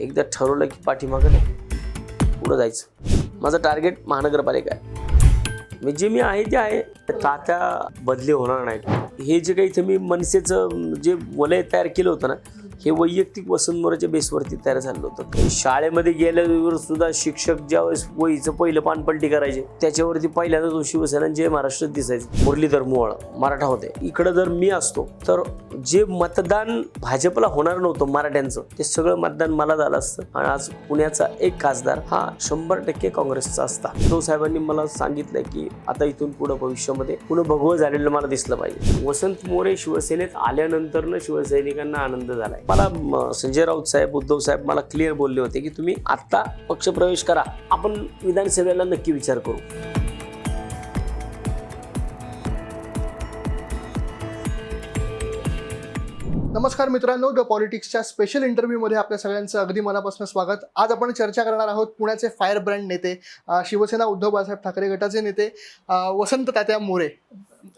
एकदा ठरवलं की पाठीमागं नाही. पुढं जायचं. माझं टार्गेट महानगरपालिका आहे. मी जे मी आहे ते आहे. तात्या बदली होणार नाहीत. हे जे काही इथं मी मनसेचं जे वलय तयार केलं होतं ना हे वैयक्तिक वसंत मोराच्या बेसवरती तयार झालं होतं. शाळेमध्ये गेल्यावर सुद्धा शिक्षक ज्यावेळेस वहीचं पहिलं पानपलटी करायचे त्याच्यावरती पहिल्यांदा तो शिवसेना जय महाराष्ट्रात दिसायचं. मुरलीधर मोहोळ मराठा होते. इकडं जर मी असतो तर जे मतदान भाजपला होणार नव्हतं मराठ्यांचं ते सगळं मतदान मला झालं असतं. आणि आज पुण्याचा एक खासदार हा शंभर टक्के काँग्रेसचा असता. तो साहेबांनी मला सांगितलं की आता इथून पुढे भविष्यामध्ये पुन्हा भगवं झालेलं मला दिसलं पाहिजे. वसंत मोरे शिवसेनेत आल्यानंतरनं शिवसैनिकांना आनंद झालाय. मला संजय राऊत साहेब उद्धव साहेब मला क्लिअर बोलले होते की तुम्ही आत्ता पक्षप्रवेश करा. आपण विधानसभेला नक्की विचार करू. नमस्कार मित्रांनो द पॉलिटिक्सच्या स्पेशल इंटरव्ह्यूमध्ये आपल्या सगळ्यांचं अगदी मनापासून स्वागत. आज आपण चर्चा करणार आहोत पुण्याचे फायर ब्रँड नेते शिवसेना उद्धव बाळासाहेब ठाकरे गटाचे नेते वसंत तात्या मोरे.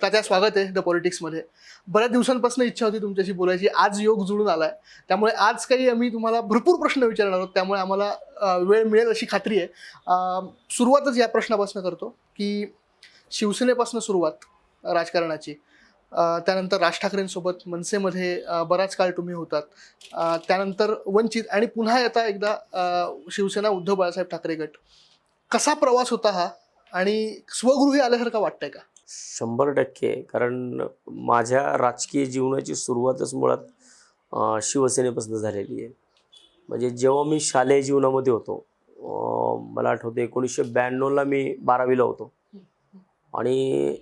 तात्या स्वागत आहे द पॉलिटिक्समध्ये बऱ्याच दिवसांपासून इच्छा होती तुमच्याशी बोलायची. आज योग जुळून आला आहे त्यामुळे आज काही आम्ही तुम्हाला भरपूर प्रश्न विचारणार आहोत. त्यामुळे आम्हाला वेळ मिळेल अशी खात्री आहे. सुरुवातच या प्रश्नापासून करतो की शिवसेनेपासून सुरुवात राजकारणाची. त्यानंतर राज ठाकरेंसोबत मनसेमध्ये बराच काळ तुम्ही होतात. त्यानंतर वंचित आणि पुन्हा आता एकदा शिवसेना उद्धव बाळासाहेब ठाकरे गट. कसा प्रवास होता हा? आणि स्वगृही आल्यासारखा वाटतंय का? शंभर टक्के. कारण माझ्या राजकीय जीवनाची सुरुवातच मुळात शिवसेनेपासून झालेली आहे. म्हणजे जेव्हा मी शालेय जीवनामध्ये होतो मला आठवतं एकोणीसशे ब्याण्णवला मी बारावीला होतो. आणि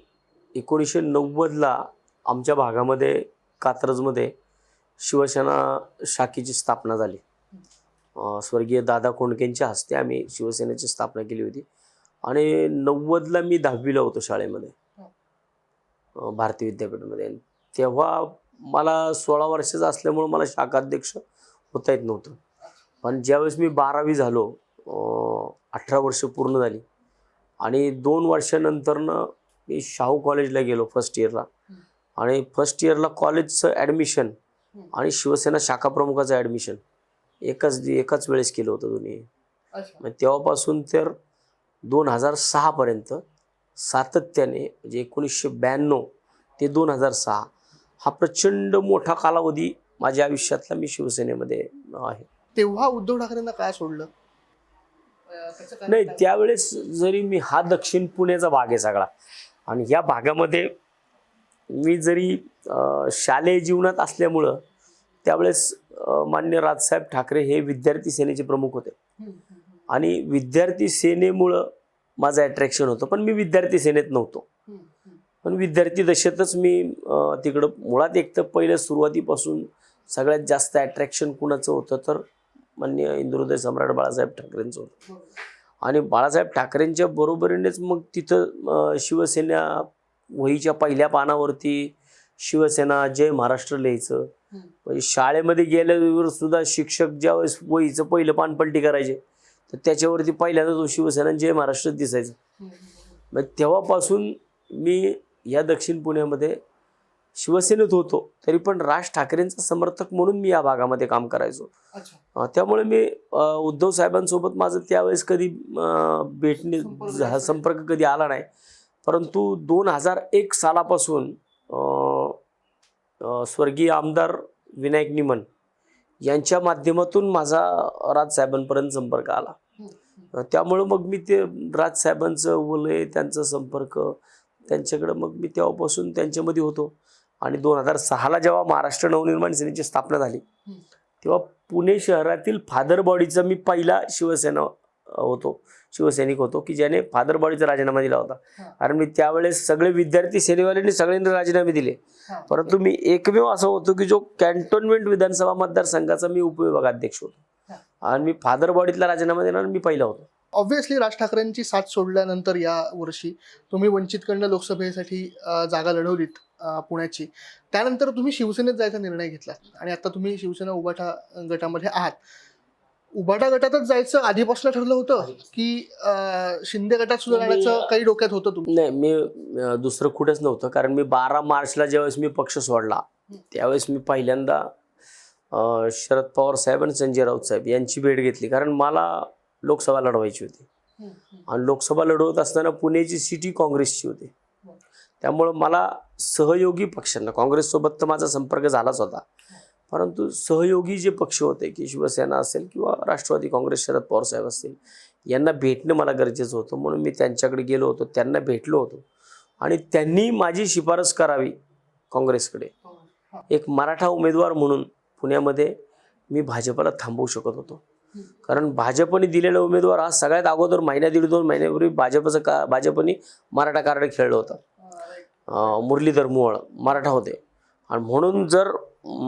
एकोणीसशे नव्वदला आमच्या भागामध्ये कात्रजमध्ये शिवसेना शाखेची स्थापना झाली. स्वर्गीय दादा कोंडकेंच्या हस्ते आम्ही शिवसेनेची स्थापना केली होती. आणि नव्वदला मी दहावीला होतो शाळेमध्ये. भारतीय विद्यापीठामध्ये. तेव्हा मला सोळा वर्षाचा असल्यामुळं मला शाखाध्यक्ष होता येत नव्हतं. पण ज्यावेळेस मी बारावी झालो अठरा वर्ष पूर्ण झाली आणि दोन वर्षानंतरनं मी शाहू कॉलेजला गेलो फर्स्ट इयरला आणि फर्स्ट इयरला कॉलेजचं ॲडमिशन आणि शिवसेना शाखा प्रमुखाचं ॲडमिशन एकाच एकाच वेळेस केलं होतं दोन्ही. तेव्हापासून तर दोन हजार सहापर्यंत सातत्याने म्हणजे एकोणीसशे ब्याण्णव ते दोन हजार सहा हा प्रचंड मोठा कालावधी माझ्या आयुष्यातला मी शिवसेनेमध्ये आहे. तेव्हा उद्धव ठाकरेंना काय सोडलं? नाही त्यावेळेस जरी मी हा दक्षिण पुण्याचा भाग आहे सगळा आणि या भागामध्ये मी जरी शालेय जीवनात असल्यामुळं त्यावेळेस मान्य राजसाहेब ठाकरे हे विद्यार्थी सेनेचे प्रमुख होते. आणि विद्यार्थी सेनेमुळं माझं अट्रॅक्शन होतं पण मी विद्यार्थी सेनेत नव्हतो. पण विद्यार्थी दशेतच मी तिकडं मुळात एक तर पहिल्या सुरुवातीपासून सगळ्यात जास्त अट्रॅक्शन कुणाचं होतं तर मान्य इंद्रोदय सम्राट बाळासाहेब ठाकरेंचं होतं बरोबर. आणि बाळासाहेब ठाकरेंच्या बरोबरीनेच मग तिथं शिवसेना वहीच्या पहिल्या पानावरती शिवसेना जय महाराष्ट्र लिहायचं. म्हणजे शाळेमध्ये गेल्यावर सुद्धा शिक्षक ज्यावेळेस वहीचं पहिलं पानपलटी करायचे तर त्याच्यावरती पहिल्यांदा तो शिवसेना जय महाराष्ट्र दिसायचं. मग तेव्हापासून मी या दक्षिण पुण्यामध्ये शिवसेनेत होतो तरी पण राज ठाकरेंचा समर्थक म्हणून मी या भागामध्ये काम करायचो त्यामुळे मी उद्धव साहेबांसोबत माझं त्यावेळेस कधी भेटणे संपर्क कधी आला नाही परंतु दोन हजार एक सालापासून स्वर्गीय आमदार विनायक निमन यांच्या माध्यमातून माझा राजसाहेबांपर्यंत संपर्क आला. त्यामुळं मग मी ते राजसाहेबांचं वलय त्यांचा संपर्क त्यांच्याकडं मग मी तेव्हापासून त्यांच्यामध्ये होतो आणि दोन हजार सहाला जेव्हा महाराष्ट्र नवनिर्माण सेनेची स्थापना झाली. तेव्हा पुणे शहरातील फादर बॉडीचा मी पहिला शिवसेना होतो शिवसैनिक होतो की ज्याने फादर बॉडीचा राजीनामा दिला होता. कारण मी त्यावेळेस सगळे विद्यार्थी सेनेवाल्यांनी सगळ्यांनी राजीनामे दिले. परंतु मी एकमेव असं होतो की जो कॅन्टोन्मेंट विधानसभा मतदारसंघाचा मी उपविभागाध्यक्ष होतो. आणि मी फादर बॉडीतला राजीनामा देणार मी पहिला होतो. ऑब्व्हियसली राज ठाकरेंची साथ सोडल्यानंतर या वर्षी तुम्ही वंचितकडनं लोकसभेसाठी जागा लढवलीत पुण्याची. त्यानंतर तुम्ही शिवसेनेत जायचा निर्णय घेतला आणि आता तुम्ही शिवसेना उबाठा गटामध्ये आहात. उबाटा गटातच जायचं आधीपासून ठरलं होतं की शिंदे गटात सुद्धा जाण्याचं काही डोक्यात होतं तुम्ही नाही मी दुसरं कुठेच नव्हतं. कारण मी बारा मार्चला ज्यावेळेस मी पक्ष सोडला त्यावेळेस मी पहिल्यांदा शरद पवार साहेब आणि संजय राऊत साहेब यांची भेट घेतली. कारण मला लोकसभा लढवायची होती. आणि लोकसभा लढवत असताना पुण्याची सिटी काँग्रेसची होती. त्यामुळं मला सहयोगी पक्षांना काँग्रेससोबत तर माझा संपर्क झालाच होता. परंतु सहयोगी जे पक्ष होते की शिवसेना असेल किंवा राष्ट्रवादी काँग्रेस शरद पवार साहेब असतील यांना भेटणं मला गरजेचं होतं. म्हणून मी त्यांच्याकडे गेलो होतो त्यांना भेटलो होतो. आणि त्यांनी माझी शिफारस करावी काँग्रेसकडे. एक मराठा उमेदवार म्हणून पुण्यामध्ये मी भाजपला थांबवू शकत होतो. कारण भाजपने दिलेला उमेदवार हा सगळ्यात अगोदर महिन्या दीड दोन महिन्यापूर्वी भाजपचं का भाजपने मराठा कार्ड खेळलं होतं. मुरलीधर मोहोळ मराठा होते. आणि म्हणून जर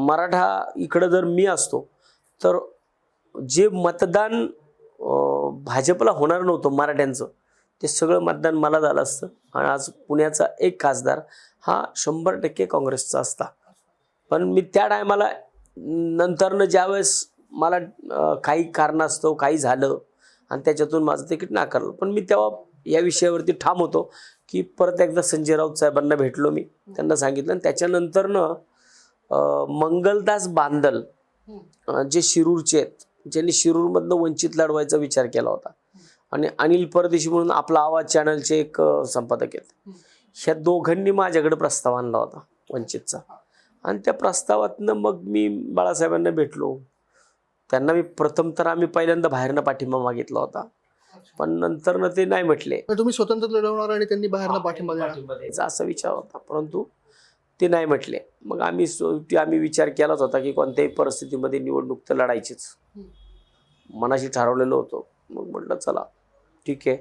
मराठा इकडं जर मी असतो तर जे मतदान भाजपला होणार नव्हतं मराठ्यांचं ते सगळं मतदान मला झालं असतं. आणि आज पुण्याचा एक खासदार हा शंभर टक्के काँग्रेसचा असता. पण मी त्या टायमाला नंतरनं ज्यावेळेस मला काही कारणास्तव काही झालं आणि त्याच्यातून माझं तिकीट नाकारलं. पण मी तेव्हा या विषयावरती ठाम होतो की परत एकदा संजय राऊत साहेबांना भेटलो मी. त्यांना सांगितलं आणि त्याच्यानंतरनं मंगलदास बांदल जे शिरूरचे आहेत ज्यांनी शिरूरमधनं वंचित लढवायचा विचार केला होता. आणि अनिल परदेशी म्हणून आपला आवाज चॅनलचे एक संपादक आहेत. ह्या दोघांनी माझ्याकडे प्रस्ताव आणला होता वंचितचा. आणि त्या प्रस्तावातनं मग मी बाळासाहेबांना भेटलो. त्यांना मी प्रथम तर आम्ही पहिल्यांदा बाहेरनं पाठिंबा मागितला होता. पण नंतरनं ते नाही म्हटले. तुम्ही स्वतंत्र लढवणार आणि त्यांनी बाहेरनं पाठिंबा द्यायचा असा विचार होता परंतु ते नाही म्हटले. मग आम्ही शेवटी आम्ही विचार केलाच होता की कोणत्याही परिस्थितीमध्ये निवडणूक तर लढायचीच. मनाशी ठरवलेलो होतो. मग म्हटलं चला ठीक आहे.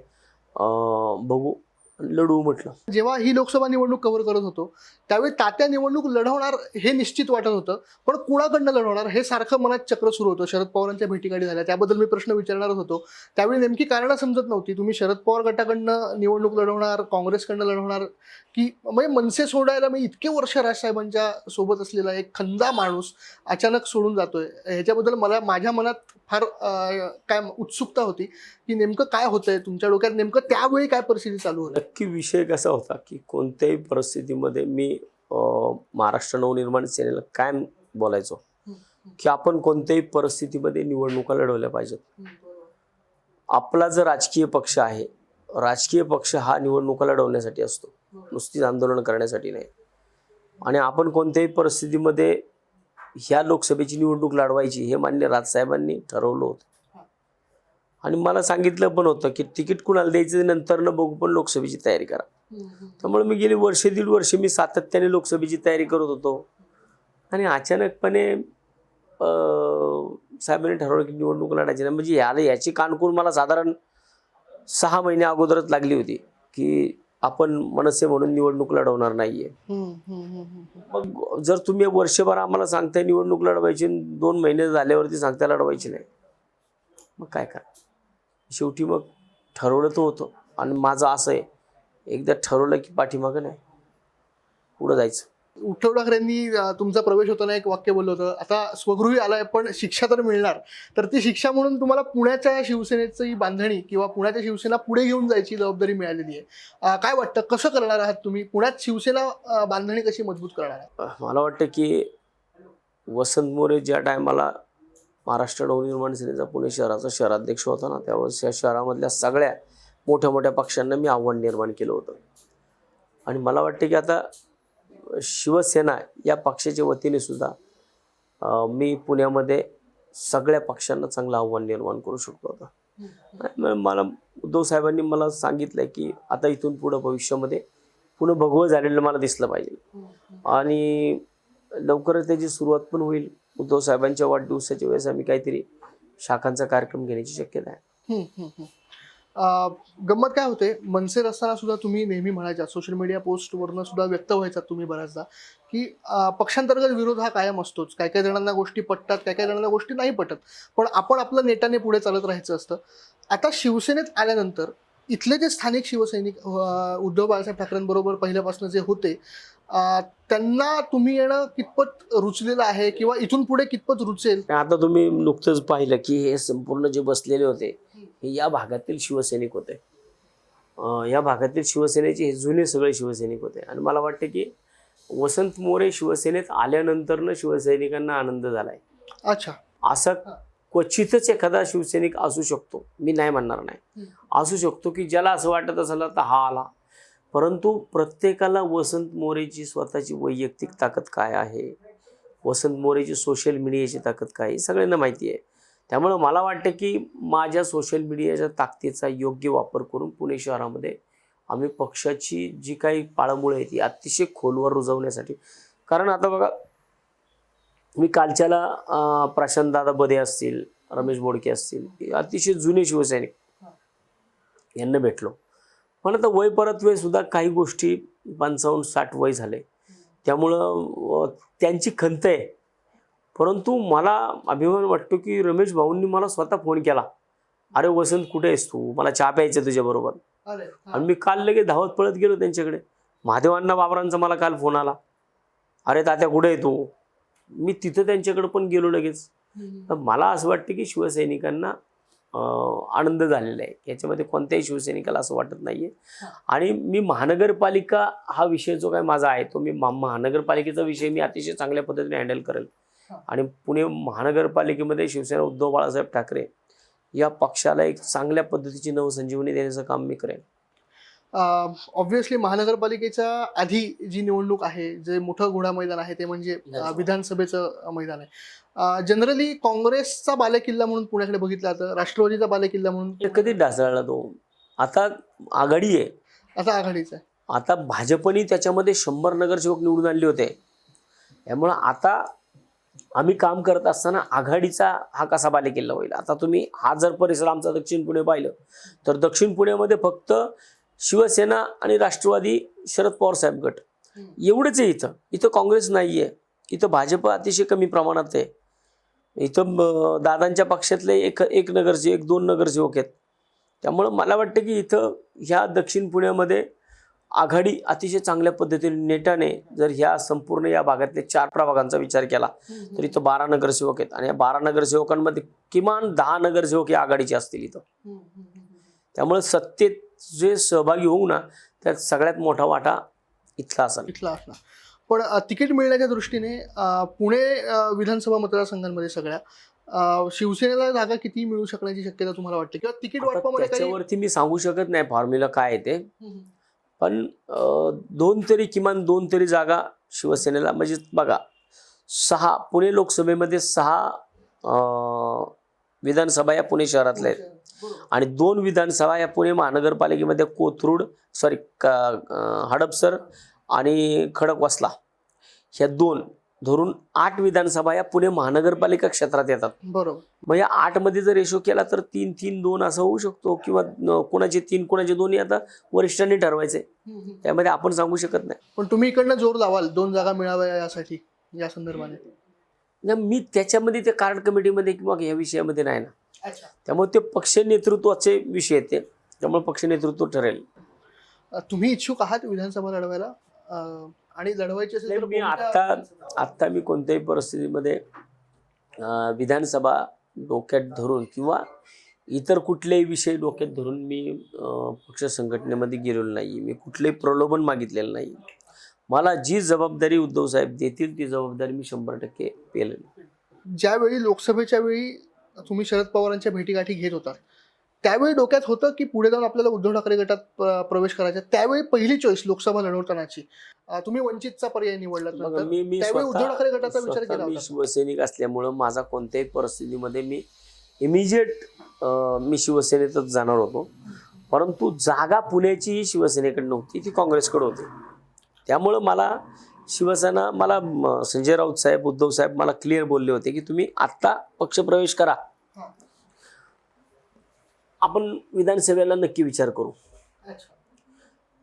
अं, बघू. लढू म्हटलं. जेव्हा ही लोकसभा निवडणूक कव्हर करत होतो त्यावेळी तात्या निवडणूक लढवणार हे निश्चित वाटत होतं पण कुणाकडनं लढवणार हे सारखं मनात चक्र सुरू होतं. शरद पवारांच्या भेटीगाडी झाल्या त्याबद्दल मी प्रश्न विचारणारच होतो. त्यावेळी नेमकी कारणं समजत नव्हती. तुम्ही शरद पवार गटाकडनं निवडणूक लढवणार काँग्रेसकडनं लढवणार की म्हणजे मनसे सोडायला मी इतके वर्ष राजसाहेबांच्या सोबत असलेला एक खंदा माणूस अचानक सोडून जातोय ह्याच्याबद्दल मला माझ्या मनात फार काय उत्सुकता होती की नेमकं काय होतंय तुमच्या डोक्यात? नेमकं त्यावेळी काय परिस्थिती चालू होती? नक्की विषय कसा होता की कोणत्याही परिस्थितीमध्ये मी महाराष्ट्र नवनिर्माण सेनेला कायम बोलायचो? की आपण कोणत्याही परिस्थितीमध्ये निवडणुका लढवल्या पाहिजेत. आपला जर राजकीय पक्ष आहे राजकीय पक्ष हा निवडणुका लढवण्यासाठी असतो. नुसतीच आंदोलन करण्यासाठी नाही. आणि आपण कोणत्याही परिस्थितीमध्ये ह्या लोकसभेची निवडणूक लढवायची हे मान्य राजसाहेबांनी ठरवलं होतं. आणि मला सांगितलं पण होतं की तिकीट कुणाला द्यायचं नंतर न बघू पण लोकसभेची तयारी करा. त्यामुळे मी गेली वर्षे दीड वर्षे मी सातत्याने लोकसभेची तयारी करत होतो. आणि अचानकपणे साहेबांनी ठरवलं की निवडणूक लढायची नाही. म्हणजे याला याची कानकूर मला साधारण सहा महिने अगोदरच लागली होती की आपण मनसे म्हणून निवडणूक लढवणार नाहीये. मग जर तुम्ही वर्षभर आम्हाला सांगताय निवडणूक लढवायची आणि दोन महिने झाल्यावरती सांगता लढवायची नाही मग काय करा? शेवटी मग ठरवलं तर होतं. आणि माझं असं आहे एकदा ठरवलं की पाठीमागं नाही. पुढं जायचं. उद्धव ठाकरेंनी तुमचा प्रवेश होताना एक वाक्य बोललं होतं. आता स्वगृही आलाय पण शिक्षा तर मिळणार. तर ती शिक्षा म्हणून तुम्हाला पुण्याच्या शिवसेनेची बांधणी किंवा पुण्याच्या शिवसेना पुढे घेऊन जायची जबाबदारी मिळालेली आहे. काय वाटतं? कसं करणार आहात तुम्ही? पुण्यात शिवसेना बांधणी कशी मजबूत करणार आहात मला वाटतं की वसंत मोरे ज्या टायमाला महाराष्ट्र नवनिर्माण सेनेचा पुणे शहराचा शहराध्यक्ष होता ना त्यावेळेस या शहरामधल्या सगळ्या मोठ्या मोठ्या पक्षांना मी आव्हान निर्माण केलं होतं. आणि मला वाटतं की आता शिवसेना या पक्षाच्या वतीने सुद्धा मी पुण्यामध्ये सगळ्या पक्षांना चांगलं आव्हान निर्माण करू शकतो आता. मला उद्धव साहेबांनी मला सांगितलं की आता इथून पुढं भविष्यामध्ये पुन्हा भगवं झालेलं मला दिसलं पाहिजे. आणि लवकरच त्याची सुरुवात पण होईल. उद्धव साहेबांच्या वाढदिवसाच्या वेळेस आम्ही काहीतरी शाखांचा कार्यक्रम घेण्याची शक्यता आहे. गंमत काय होते? मनसेत असताना सुद्धा तुम्ही नेहमी म्हणायच्या सोशल मीडिया पोस्टवरनं सुद्धा व्यक्त व्हायचा तुम्ही बऱ्याचदा की पक्षांतर्गत विरोध हा कायम असतोच. काय काय जणांना गोष्टी पटतात काय काय जणांना गोष्टी नाही पटत. पण आपण आपलं नेटाने पुढे चालत राहायचं असतं. आता शिवसेनेत आल्यानंतर इथले जे स्थानिक शिवसैनिक उद्धव बाळासाहेब ठाकरेंबरोबर पहिल्यापासून जे होते त्यांना तुम्ही येणं कितपत रुचलेलं आहे? किंवा इथून पुढे कितपत रुचेल? आता तुम्ही नुकतंच पाहिलं की हे संपूर्ण जे बसलेले होते हे या भागातील शिवसैनिक होते. या भागातील शिवसेनेचे हे जुने सगळे शिवसैनिक होते. आणि मला वाटतं की वसंत मोरे शिवसेनेत आल्यानंतरनं शिवसैनिकांना आनंद झालाय. अच्छा. असं क्वचितच एखादा शिवसैनिक असू शकतो. मी नाही म्हणणार नाही. असू शकतो की ज्याला असं वाटत असेल तर हा आला. परंतु प्रत्येकाला वसंत मोरेची स्वतःची वैयक्तिक ताकद काय आहे? वसंत मोरेची सोशल मीडियाची ताकद काय हे सगळ्यांना माहिती आहे. त्यामुळं मला वाटतं की माझ्या सोशल मीडियाच्या ताकदीचा योग्य वापर करून पुणे शहरामध्ये आम्ही पक्षाची जी काही पाळंमुळं आहे ती अतिशय खोलवर रुजवण्यासाठी कारण आता बघा मी कालच्याला प्रशांतदादा बदे असतील रमेश बोडके असतील अतिशय जुने शिवसैनिक यांना भेटलो. पण आता वय परत वय सुद्धा काही गोष्टी पंचावन्न साठ वय झाले. त्यामुळं त्यांची खंत आहे. परंतु मला अभिमान वाटतो की रमेश भाऊंनी मला स्वतः फोन केला. अरे वसंत कुठे आहेस तू? मला चहा प्यायचं तुझ्याबरोबर. अरे आणि मी काल लगेच धावत पळत गेलो त्यांच्याकडे. महादेवांना बाबरांचा मला काल फोन आला. अरे तात्या कुठे आहे तू? मी तिथं त्यांच्याकडे पण गेलो लगेच. तर मला असं वाटतं की शिवसैनिकांना आनंद झालेला आहे. याच्यामध्ये कोणत्याही शिवसैनिकाला असं वाटत नाहीये. आणि मी महानगरपालिका हा विषय जो काय माझा आहे तो मी महा- महानगरपालिकेचा विषय मी अतिशय चांगल्या पद्धतीने हँडल करेल. आणि पुणे महानगरपालिकेमध्ये शिवसेना उद्धव बाळासाहेब ठाकरे या पक्षाला एक चांगल्या पद्धतीची नवसंजीवनी देण्याचं काम मी करेन. ऑब्व्हियसली महानगरपालिकेच्या आधी जी निवडणूक आहे जे मोठं घोडा मैदान आहे ते म्हणजे विधानसभेचं मैदान आहे. जनरली काँग्रेसचा बालेकिल्ला म्हणून पुण्याकडे बघितला जातं राष्ट्रवादीचा बालेकिल्ला म्हणून कधी ढासळला तो? आता आघाडी आहे. आता आघाडीचा आता भाजपने त्याच्यामध्ये शंभर नगरसेवक निवडून आणले होते. त्यामुळं आता आम्ही काम करत असताना आघाडीचा हा कसा बालेकिल्ला होईल? आता तुम्ही हा जर परिसर आमचा दक्षिण पुणे पाहिलं तर दक्षिण पुण्यामध्ये फक्त शिवसेना आणि राष्ट्रवादी शरद पवार साहेब गट. एवढंच आहे इथं. इथं काँग्रेस नाही आहे इथं भाजप अतिशय कमी प्रमाणात आहे. इथं दादांच्या पक्षातले एक एक नगरसेवक एक दोन नगरसेवक आहेत. त्यामुळं मला वाटतं की इथं ह्या दक्षिण पुण्यामध्ये आघाडी अतिशय चांगल्या पद्धतीने नेटाने जर ह्या संपूर्ण या भागातले चार प्रभागांचा विचार केला तर इथं बारा नगरसेवक आहेत. आणि या बारा नगरसेवकांमध्ये किमान दहा नगरसेवक हे आघाडीचे असतील इथं. त्यामुळे सत्तेत जे सहभागी होऊ ना त्यात सगळ्यात मोठा वाटा इथला असेल. इथला असणार. पण तिकीट मिळण्याच्या दृष्टीने पुणे विधानसभा मतदारसंघांमध्ये सगळ्या शिवसेनेला जागा किती मिळू शकण्याची शक्यता तुम्हाला वाटते? किंवा तिकीट वाटपामध्ये त्याच्यावरती मी सांगू शकत नाही फॉर्म्युला काय आहे ते. पण दोन तरी किमान दोन तरी जागा शिवसेनेला म्हणजे बघा सहा पुणे लोकसभेमध्ये सहा विधानसभा या पुणे शहरातल्या आहेत. आणि दोन विधानसभा या पुणे महानगरपालिकेमध्ये कोथरूड सॉरी हडपसर आणि खडकवासला. ह्या दोन धरून आठ विधानसभा या पुणे महानगरपालिका क्षेत्रात येतात. बरोबर. मग या आठमध्ये जर रेशो केला तर तीन तीन दोन असं होऊ शकतो किंवा कोणाचे तीन कोणाचे दोन्ही आता वरिष्ठांनी ठरवायचे त्यामध्ये आपण सांगू शकत नाही. पण तुम्ही इकडनं जोर लावाल दोन जागा मिळाव्या यासाठी या संदर्भाने. मी त्याच्यामध्ये ते कार्ड कमिटीमध्ये किंवा या विषयामध्ये नाही ना. त्यामुळे ते पक्ष नेतृत्वाचे विषय आहेत ते. त्यामुळे पक्ष नेतृत्व ठरेल. तुम्ही इच्छुक आहात विधानसभा लढवायला? आणि लढवायची असेल तर मी कोणत्या आता विधानसभा? आत्ता मी कोणत्याही परिस्थितीमध्ये विधानसभा डोक्यात धरून किंवा इतर कुठलेही विषय डोक्यात धरून मी पक्ष संघटनेमध्ये गेलेलो नाही मी कुठलेही प्रलोभन मागितलेलं नाही मला जी जबाबदारी उद्धव साहेब देतील ती जबाबदारी मी शंभर टक्के पेलेल ज्यावेळी लोकसभेच्या वेळी तुम्ही शरद पवारांच्या भेटीगाठी घेत होता त्यावेळी डोक्यात होतं की पुढे जाऊन आपल्याला उद्धव ठाकरे गटात प्रवेश करायचा. त्यावेळी पहिली चॉईस लोकसभा लढवतानाची तुम्ही वंचितचा पर्याय निवडला त्यावेळी उद्धव ठाकरे गटाचा विचार केला मी. शिवसैनिक असल्यामुळं माझा कोणत्याही परिस्थितीमध्ये मी इमिजिएट मी शिवसेनेतच जाणार होतो. परंतु जागा पुण्याची शिवसेनेकडे नव्हती ती काँग्रेसकडे होती. त्यामुळं मला शिवसेना मला संजय राऊत साहेब उद्धव साहेब मला क्लिअर बोलले होते की तुम्ही आत्ता पक्षप्रवेश करा. हा. आपण विधानसभेला नक्की विचार करू.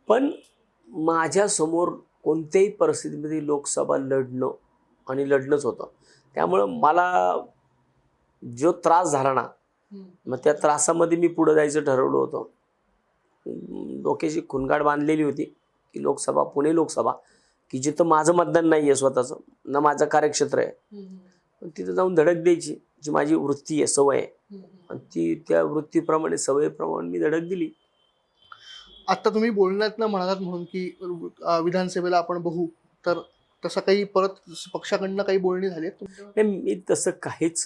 पण माझ्यासमोर कोणत्याही परिस्थितीमध्ये लोकसभा लढणं आणि लढणंच होतं त्यामुळं मला जो त्रास झाला ना. मग त्या त्रासामध्ये मी पुढं जायचं ठरवलं होतं डोक्याची खुणगाड बांधलेली होती की लोकसभा पुणे लोकसभा की जिथं माझं मतदान नाही आहे स्वतःचं ना माझं कार्यक्षेत्र आहे. पण तिथं जाऊन धडक द्यायची जी माझी वृत्ती आहे सवय आहे. आणि ती त्या वृत्तीप्रमाणे सवयीप्रमाणे मी धडक दिली आता तुम्ही बोलण्यात ना म्हणालात म्हणून की विधानसभेला आपण बघू तर तसं काही परत पक्षाकडनं काही बोलणी झाली नाही मी तसं काहीच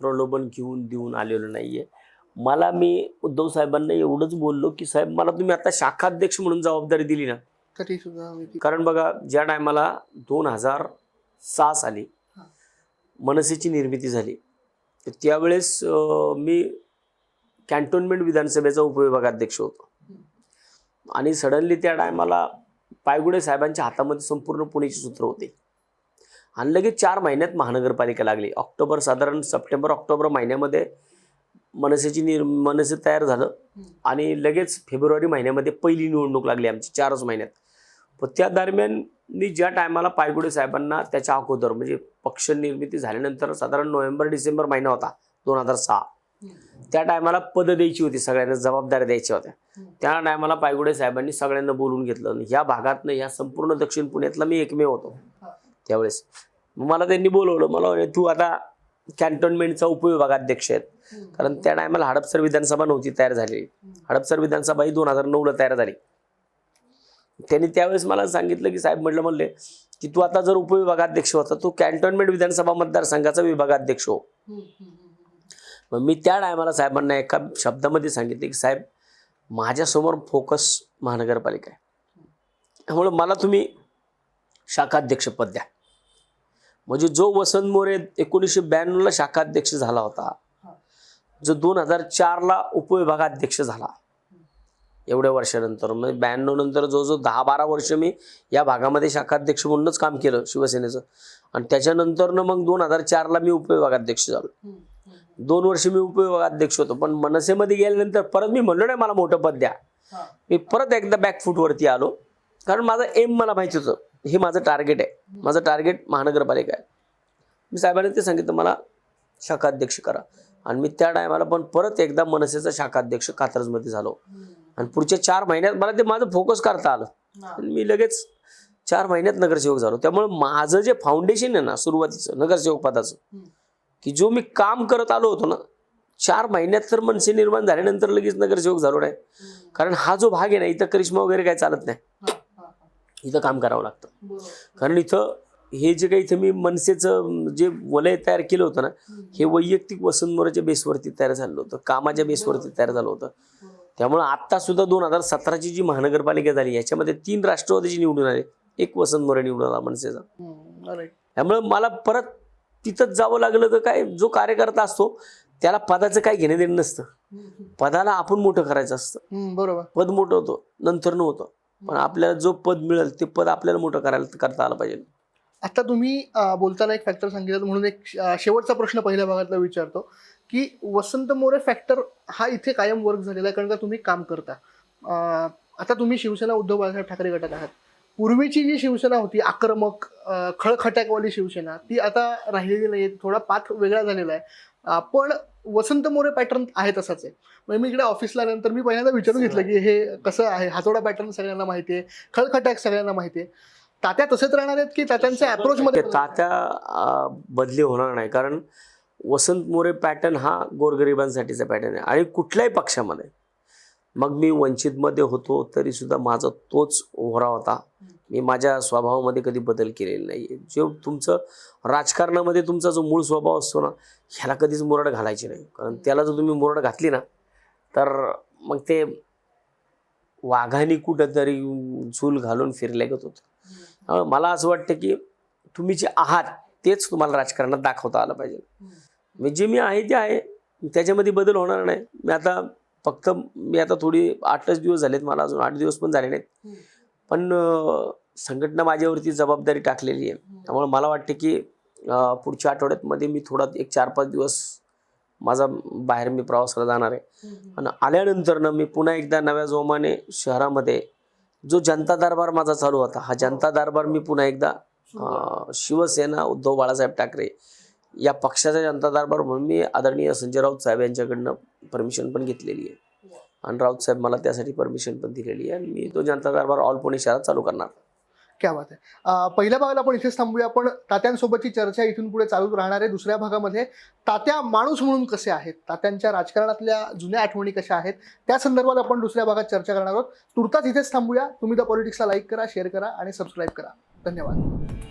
प्रलोभन घेऊन देऊन आलेलो नाही आहे मला मी उद्धव साहेबांना एवढंच बोललो की साहेब मला तुम्ही आता शाखाध्यक्ष म्हणून जबाबदारी दिली ना तरी सुद्धा आम्ही- कारण बघा ज्या टायमाला दोन हजार सहा साली. मनसेची निर्मिती झाली. तर त्यावेळेस मी कॅन्टोन्मेंट विधानसभेचा उपविभागाध्यक्ष होतो. आणि सडनली त्या टायमाला पायगुडे साहेबांच्या हातामध्ये संपूर्ण पुणेची सूत्र होते. आणि लगेच चार महिन्यात महानगरपालिका लागली. ऑक्टोबर साधारण सप्टेंबर ऑक्टोबर महिन्यामध्ये मनसेची निर मनसे तयार झालं. आणि लगेच फेब्रुवारी महिन्यामध्ये पहिली निवडणूक लागली आमची चारच महिन्यात. पण त्या दरम्यान मी ज्या टायमाला पायगुडे साहेबांना त्याच्या अगोदर म्हणजे पक्ष निर्मिती झाल्यानंतर साधारण नोव्हेंबर डिसेंबर महिना होता दोन हजार सहा. त्या टायमाला पद द्यायची होती सगळ्यांना जबाबदाऱ्या द्यायच्या होत्या. त्या टायमाला पायगुडे साहेबांनी सगळ्यांना बोलून घेतलं आणि ह्या भागातनं ह्या संपूर्ण दक्षिण पुण्यातला मी एकमेव होतो. त्यावेळेस मला त्यांनी बोलवलं मला तू आता कॅन्टोन्मेंटचा उपविभागाध्यक्ष आहेत कारण त्या टायमाला हडपसर विधानसभा नव्हती तयार झालेली. हडपसर विधानसभा ही दोन हजार नऊला तयार झाली. त्यांनी त्यावेळेस मला सांगितलं की साहेब म्हटलं म्हणले की तू आता जर उपविभागाध्यक्ष होता तू कॅन्टोन्मेंट विधानसभा मतदारसंघाचा विभागाध्यक्ष हो. मग मी त्या टायमाला साहेबांना एका शब्दामध्ये सांगितले की साहेब माझ्यासमोर फोकस महानगरपालिका आहे. त्यामुळं मला तुम्ही शाखाध्यक्षपद द्या. म्हणजे जो वसंत मोरे एकोणीसशे ब्याण्णवला शाखाध्यक्ष झाला होता जो दोन हजार चारला उपविभागाध्यक्ष झाला एवढ्या वर्षानंतर. म्हणजे ब्याण्णव नंतर जो जो दहा बारा वर्ष मी या भागामध्ये शाखाध्यक्ष म्हणूनच काम केलं शिवसेनेचं. आणि त्याच्यानंतरनं मग दोन हजार चारला मी उपविभागाध्यक्ष झालो. दोन वर्ष मी उपविभागाध्यक्ष होतो. पण मनसेमध्ये गेल्यानंतर परत मी म्हणलो नाही मला मोठं पद द्या. मी परत एकदा बॅकफूटवरती आलो. कारण माझं एम मला माहिती होतं. हे माझं टार्गेट आहे. माझं टार्गेट महानगरपालिका आहे. मी साहेबांनी ते सांगितलं मला शाखाध्यक्ष करा. आणि मी त्या टायमाला पण परत एकदा मनसेचा शाखाध्यक्ष कात्रजमध्ये झालो. आणि पुढच्या चार महिन्यात मला ते माझं फोकस करता आलं. आणि मी लगेच चार महिन्यात नगरसेवक झालो. त्यामुळे माझं जे फाउंडेशन आहे ना सुरुवातीचं नगरसेवक पदाचं की जो मी काम करत आलो होतो ना चार महिन्यात तर मनसे निर्माण झाल्यानंतर लगेच नगरसेवक झालो नाही. कारण हा जो भाग आहे ना इथं करिश्मा वगैरे काय चालत नाही. इथं काम करावं लागतं. कारण इथं हे जे काही इथं मी मनसेचं जे वलय तयार केलं होतं ना हे वैयक्तिक वसंत मोराच्या बेसवरती तयार झालं होतं. कामाच्या बेसवरती तयार झालं होतं. त्यामुळं आत्ता सुद्धा दोन हजार सतराची जी महानगरपालिका झाली याच्यामध्ये तीन राष्ट्रवादीची निवडून आले. एक वसंत मोरे निवडून आला मनसेचा. त्यामुळे मला परत तिथंच जावं लागलं तर काय जो कार्यकर्ता असतो त्याला पदाचं काय घेणं देणं नसतं. पदाला आपण मोठं करायचं असतं. बरोबर. पद मोठं होतं नंतर न होतं पण आपल्याला जो पद मिळेल ते पद आपल्याला मोठं करायला करता आलं पाहिजे. आता तुम्ही बोलताना एक फॅक्टर सांगितलं म्हणून एक शेवटचा प्रश्न पहिल्या भागातला विचारतो. की वसंत मोरे फॅक्टर हा इथे कायम वर्क झालेला आहे कारण का तुम्ही काम करता. आता तुम्ही शिवसेना उद्धव बाळासाहेब ठाकरे गटात आहात. पूर्वीची जी शिवसेना होती आक्रमक खळखटाकवाली शिवसेना ती आता राहिलेली नाही थोडा पाथ वेगळा झालेला आहे. पण वसंत मोरे पॅटर्न आहे तसाच आहे. म्हणजे मी इकडे ऑफिसला नंतर मी पहिल्यांदा विचारून घेतलं की हे कसं आहे? हातोडा पॅटर्न सगळ्यांना माहिती आहे खळखटाक सगळ्यांना माहिती आहे. तात्या तसेच राहणार आहेत की तात्यांच्या अप्रोच मध्ये ते तात्या बदली होणार नाही. कारण वसंत मोरे पॅटर्न हा गोरगरिबांसाठीचा पॅटर्न आहे. आणि कुठल्याही पक्षामध्ये. मग मी वंचितमध्ये होतो तरी सुद्धा माझा तोच ओहरा होता. मी माझ्या स्वभावामध्ये कधी बदल केलेला नाही जो तुमचं राजकारणामध्ये तुमचा जो मूळ स्वभाव असतो ना ह्याला कधीच मुरड घालायची नाही. कारण त्याला जर तुम्ही मुरड घातली ना तर मग ते वाघाने कुठंतरी झूल घालून फिरल्यागत होतं. त्यामुळे मला असं वाटतं की तुम्ही जे आहात तेच तुम्हाला राजकारणात दाखवता आलं पाहिजे. मी जे मी आहे ते आहे. त्याच्यामध्ये बदल होणार नाही. मी आता फक्त मी आता थोडी आठच दिवस झालेत मला अजून आठ दिवस पण झाले नाहीत. पण संघटना माझ्यावरती जबाबदारी टाकलेली आहे. त्यामुळे मला वाटते की पुढच्या आठवड्यात मी थोडा एक चार पाच दिवस माझा बाहेर मी प्रवासाला जाणार आहे. आणि आल्यानंतर ना मी पुन्हा एकदा नव्या जोमाने शहरामध्ये जो जनता दरबार माझा चालू होता हा जनता दरबार मी पुन्हा एकदा शिवसेना उद्धव बाळासाहेब ठाकरे या पक्षाचा जनता दरबार म्हणून मी आदरणीय संजय राऊत साहेब यांच्याकडनं परमिशन पण घेतलेली आहे. आणि राऊत साहेब मला त्यासाठी परमिशन पण दिलेली आहे. आणि मी तो जनता दरबार ऑल पुणे शहरात चालू करणार. क्या बात आहे. पहिल्या भागाला आपण इथेच थांबूया. पण तात्यांसोबतची चर्चा इथून पुढे चालू राहणार आहे. दुसऱ्या भागामध्ये तात्या माणूस म्हणून कसे आहेत? तात्यांच्या राजकारणातल्या जुन्या आठवणी कशा आहेत? त्या संदर्भात आपण दुसऱ्या भागात चर्चा करणार आहोत. तुर्तास इथेच थांबूया. तुम्ही द पॉलिटिक्सला लाईक करा शेअर करा आणि सबस्क्राईब करा. धन्यवाद.